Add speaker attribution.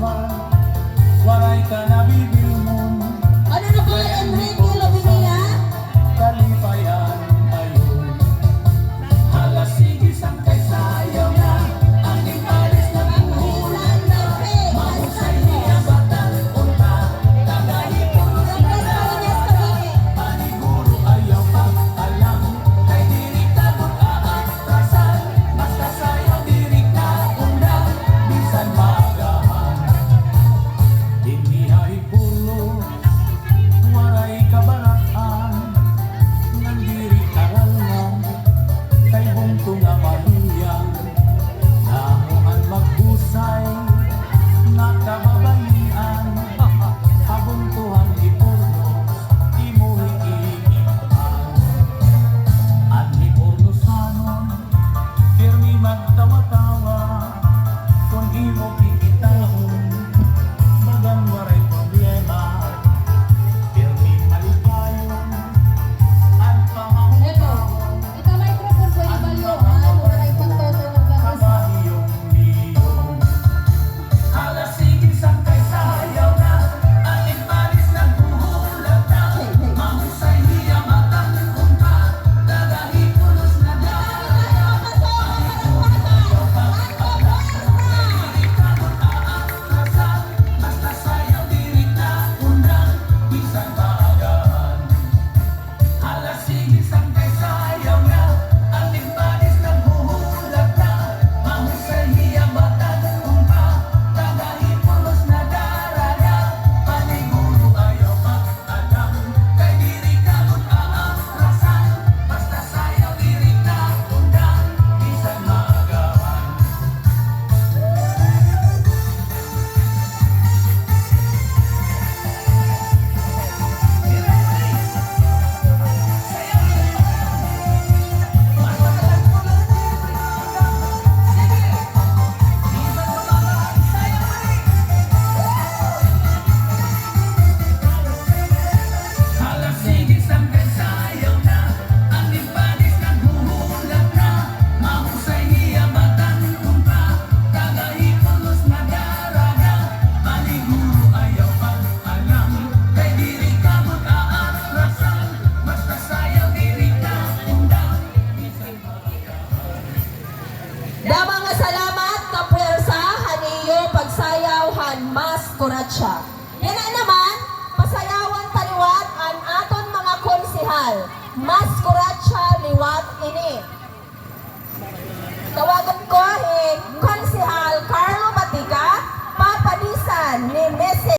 Speaker 1: one. mas kuratsa. Dina naman, pasayawan taliwat ang aton mga konsihal. Mas kuratsa liwat ini. Tawagan ko